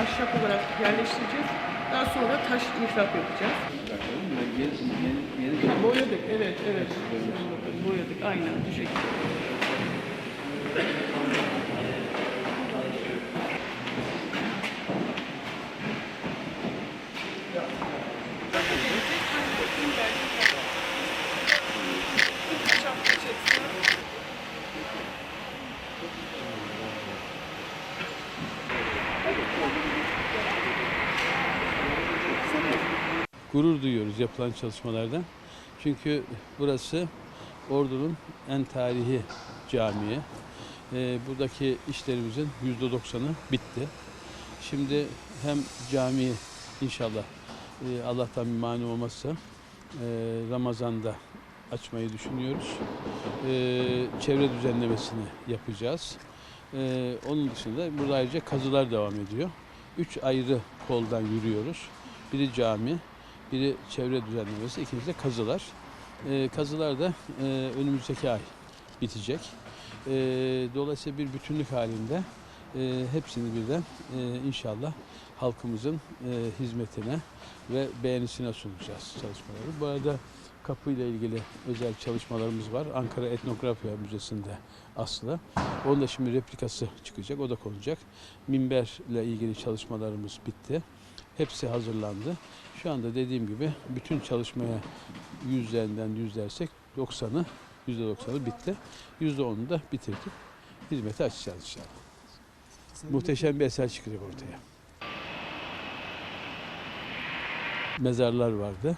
ahşap olarak yerleştireceğiz. Daha sonra taş infilak yapacağız. Boyadık, evet, evet. Anladım, Boyadık, aynen bu şekilde. gurur duyuyoruz yapılan çalışmalardan. Çünkü burası Ordu'nun en tarihi camii. Ee, buradaki işlerimizin %90'ı bitti. Şimdi hem camiyi inşallah e, Allah'tan bir mani olmazsa e, Ramazan'da açmayı düşünüyoruz. E, çevre düzenlemesini yapacağız. E, onun dışında burada ayrıca kazılar devam ediyor. Üç ayrı koldan yürüyoruz. Biri cami, biri çevre düzenlemesi, ikincisi de kazılar. E, kazılar da e, önümüzdeki ay bitecek. E, dolayısıyla bir bütünlük halinde e, hepsini birden e, inşallah halkımızın e, hizmetine ve beğenisine sunacağız çalışmaları. Bu arada kapıyla ilgili özel çalışmalarımız var. Ankara Etnografya Müzesi'nde aslı. Onun da şimdi replikası çıkacak, o da konacak. Minberle ilgili çalışmalarımız bitti. Hepsi hazırlandı. Şu anda dediğim gibi bütün çalışmaya yüzlerinden yüz dersek 90'ı, %90'ı bitti. %10'u da bitirdik. Hizmete açacağız inşallah. Muhteşem bir eser çıkacak ortaya. Mezarlar vardı.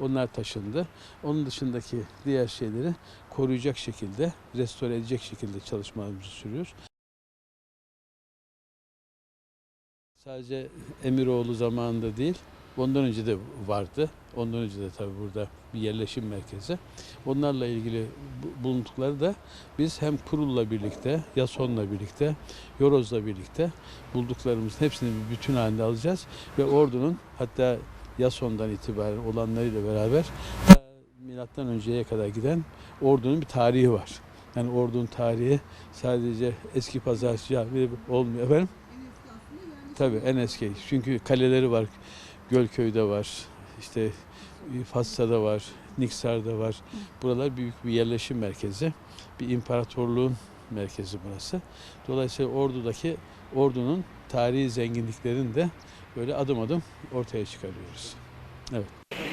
Onlar taşındı. Onun dışındaki diğer şeyleri koruyacak şekilde, restore edecek şekilde çalışmalarımızı sürüyoruz. Sadece Emiroğlu zamanında değil, ondan önce de vardı. Ondan önce de tabii burada bir yerleşim merkezi. Onlarla ilgili bu- bulundukları da biz hem Kurul'la birlikte, Yason'la birlikte, Yoroz'la birlikte bulduklarımızın hepsini bir bütün halinde alacağız. Ve ordunun hatta Yason'dan itibaren olanlarıyla beraber ta milattan önceye kadar giden ordunun bir tarihi var. Yani ordunun tarihi sadece eski pazar cami olmuyor efendim. Tabii en eski. Çünkü kaleleri var. Gölköy'de var. işte Fassa'da var. Niksar'da var. Buralar büyük bir yerleşim merkezi. Bir imparatorluğun merkezi burası. Dolayısıyla ordudaki ordunun tarihi zenginliklerini de böyle adım adım ortaya çıkarıyoruz.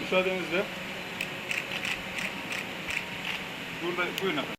Müsaadenizle. Burada buyurun efendim.